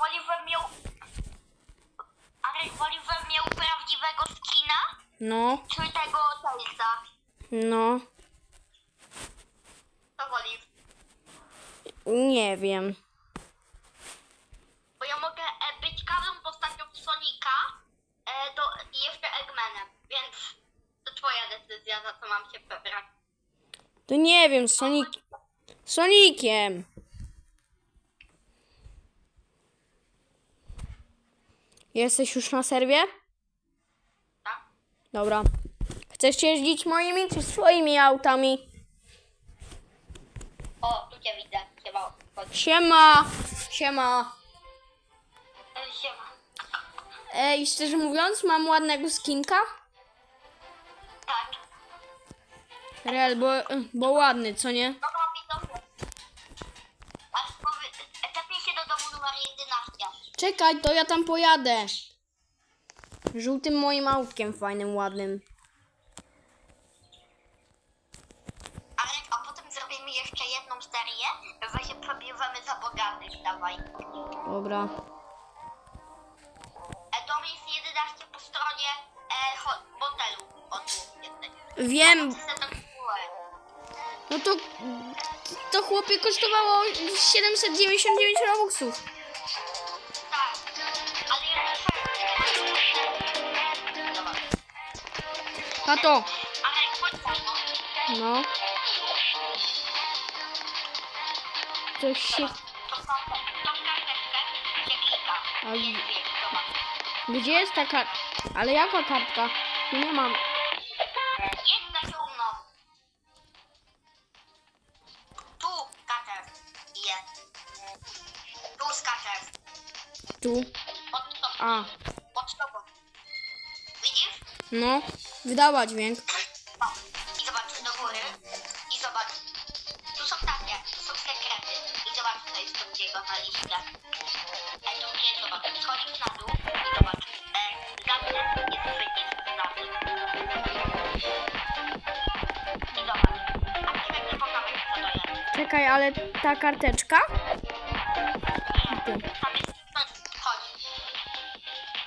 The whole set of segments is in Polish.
Oliver miał... Ale Oliver miał prawdziwego skina? No, Czy tego Tailsa? no, To woli. nie wiem. Bo ja mogę e, być każdą postacią Sonika e, to i jeszcze Eggmanem, więc to twoja decyzja, za co mam się wybrać. To nie wiem, Sonic... Sonikiem. Jesteś już na serwie? Tak? Dobra. Chcesz jeździć moimi czy swoimi autami? O, tu cię widzę. Siema. Chodź. Siema! Siema! E, Siema. Ej, szczerze mówiąc, mam ładnego skinka. Tak. Real, bo, bo ładny, co nie? Widzowie. Czekaj, to ja tam pojadę. Żółtym moim autkiem fajnym, ładnym. Ale, a potem zrobimy jeszcze jedną serię, że się przebieramy za bogatych, dawaj. Dobra. E, dom jest 11 po stronie e, ho- hotelu. Wiem, Chcę no to to chłopie kosztowało 799 robuxów. Tato. No. Coś się... A gdzie- jest ta kartka? Ale jaka kartka? Nie mam. Tu. A. Pod tobą. Widzisz? No. Wydała dźwięk. O, I zobacz do góry. I zobacz. Tu są takie. Tu są sekrety. I zobacz, co jest drugiego na liście. E, drugie, zobacz. Schodzisz na dół i zobacz. E, zawsze jest przycisk. Zawsze. I zobacz. A teraz nie pokażę, co to jest. Czekaj, ale ta karteczka? Tam jest... no, Chodź.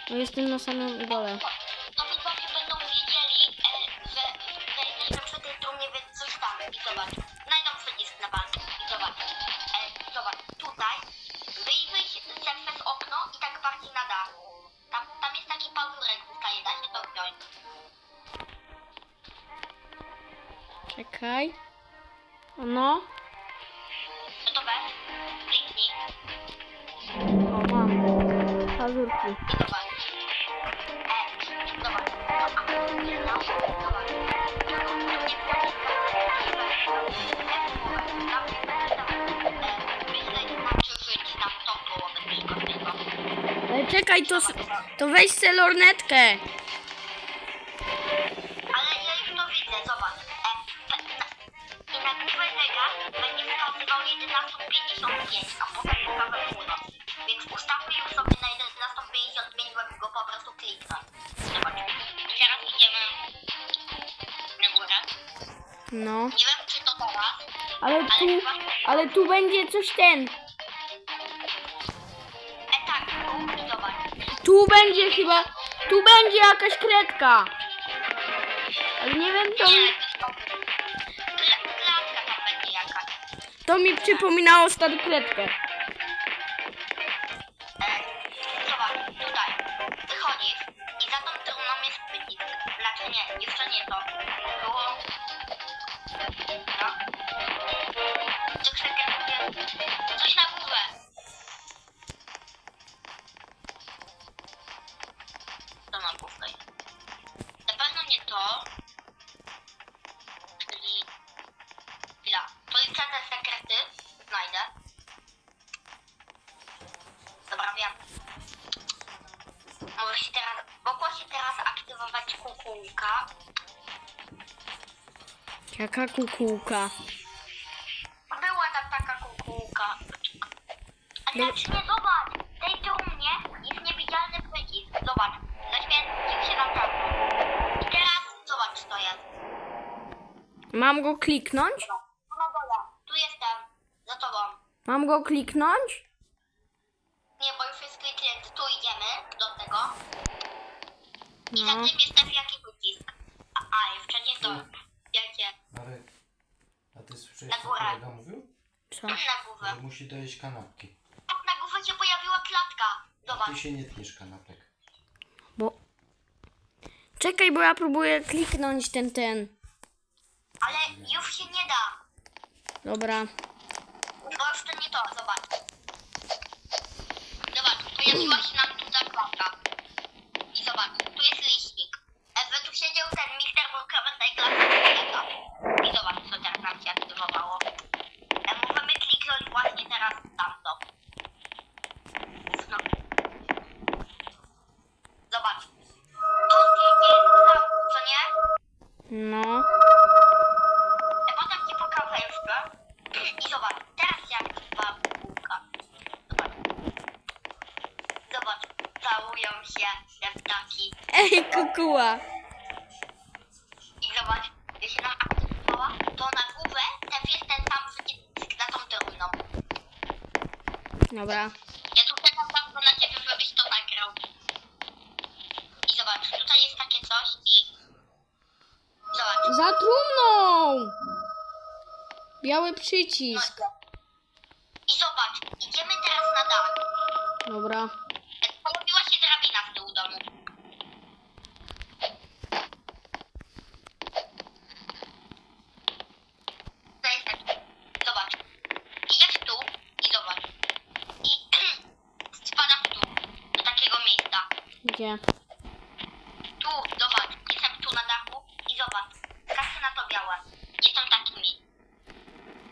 No jestem na samym dole. Połowę tylko, tylko. Ale czekaj, to, to weź se lornetkę. Wskazywał 11.55, a potem pokazał północ. Więc ustawmy już sobie na 11.55, żeby go po prostu kliknąć. Zobacz. I teraz idziemy na górę. No. Nie wiem, czy to teraz, Ale ale tu, chyba... ale tu będzie coś ten. E, tak, tu i zobacz. Tu będzie chyba, tu będzie jakaś kredka. Ale nie wiem, to, Nie, to mi przypominało starą teraz aktywować kukułka. Jaka kukułka. Była tam taka kukułka. A lecz nie zobacz, w tej trumnie jest niewidzialny przycisk. Zobacz, zaświecił się na prawo. I teraz zobacz, co jest. Mam go kliknąć? No dobra, tu jestem, za tobą. Mam go kliknąć? I za No. tym jest taki jaki przycisk. A, a jeszcze nie to. Wiecie, Marek, a ty słyszałeś, Na co kolega mówił? Co? na głowę. Że musi dojeść kanapki. Tak na głowę się pojawiła klatka. Zobacz. Ty się nie tniesz kanapek. Bo... Czekaj, bo ja próbuję kliknąć ten, ten. Ale już się nie da. Dobra. Po prostu nie to, zobacz. Zobacz, pojawiła się nam tu zakładka. I zobacz, gdy się nam aktywowała, to na głowę jest ten sam przycisk za tą trudną. Dobra. Ja tu czekam bardzo na ciebie, żebyś to nagrał. I zobacz, tutaj jest takie coś i... Zobacz. Za trumną! Biały No, przycisk. I zobacz, idziemy teraz na dach. Dobra. E, Pojawiła się drabina w tył domu. To jest tak. Zobacz. Idziesz tu i zobacz. I spadasz tu, do takiego miejsca. Gdzie? Tu, zobacz. Jestem tu na dachu i zobacz. Kasy na to białe. Jestem takimi.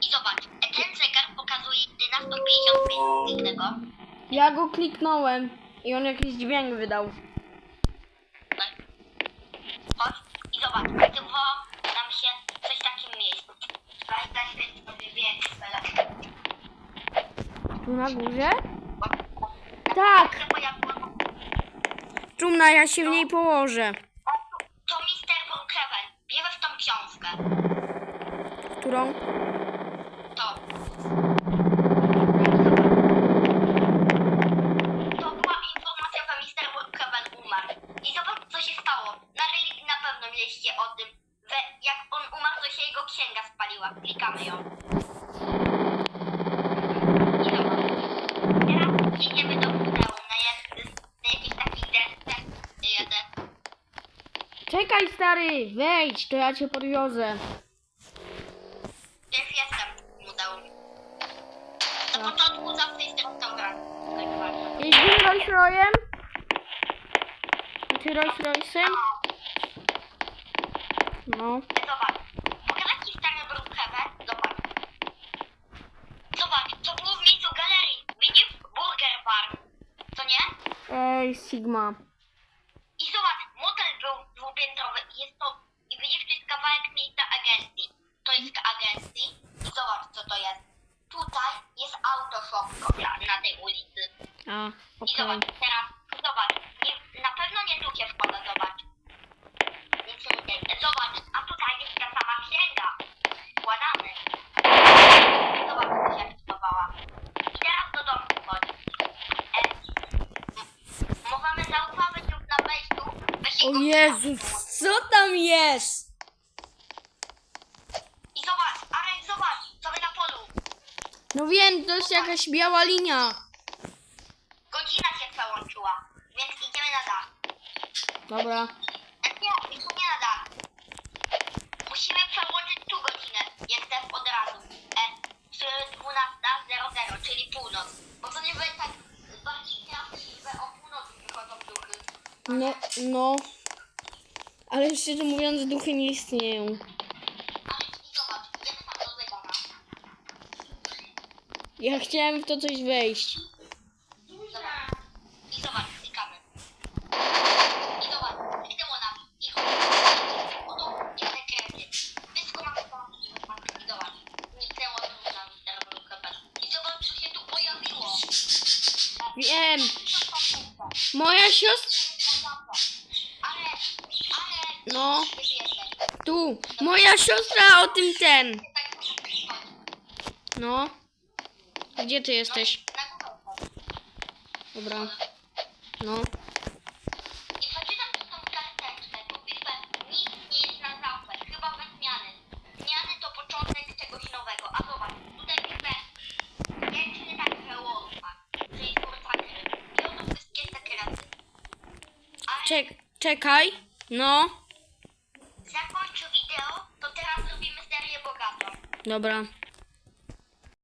I zobacz. e, Ten zegar pokazuje 11.55. Kliknę go. Ja go kliknąłem i on jakiś dźwięk wydał. Tak. Chodź i zobacz, aktywowało nam się coś w takim miejscu. Daj, daj sobie. Tu na górze? Tak. Trumna, ja się w niej położę. To Mister Brookhaven. Bierze w tą książkę. Którą? Czekaj, stary, wejdź, to ja cię podwiozę. Już jestem w muzeum. Na początku zawsze jest restaurant. Tak ważne. Jeździmy Rolls Royce'em? Czy Rolls Royce'em? No. Zobacz. Pokażę ci stary Brookhaven. Zobacz. Zobacz, co było w miejscu galerii. Widzisz? Burger bar. Co nie? Ej, Sigma. I zobacz, motel był dwupiętrowy. I Jest to... I widzisz, to jest kawałek miejsca agencji. To jest agencji. I zobacz, co to jest. Tutaj jest autoshop na, na tej ulicy. A, I okej. zobacz, teraz, zobacz, nie, na pewno nie tu się wkłada, zobacz. Nic się nie dzieje. Zobacz, a tutaj jest ta sama księga. Wkładamy. Zobacz, co się aktywowała. I teraz do domu chodź. E, m- możemy zauważyć już na wejściu. weź O Jezus, co tam jest? I zobacz, Arek, zobacz, co my na polu. No wiem, to jest jakaś biała linia. Godzina się przełączyła, więc idziemy na dach. Dobra. Nie, tu nie na dach. Musimy przełączyć tu godzinę, jak też od razu. E, przy 12.00, czyli północ. Bo to nie będzie tak bardziej prawdziwe o północy przychodzą duchy. No, no. Ale szczerze mówiąc, duchy nie istnieją. Ale i zobacz, idziemy tam do zegara. Ja chciałem w to coś wejść. siostra... No. Tu. Moja siostra o tym ten. No. Gdzie ty jesteś? Dobra. No. Czek czekaj, no. Zakończył wideo, to teraz robimy serię bogatą. Dobra.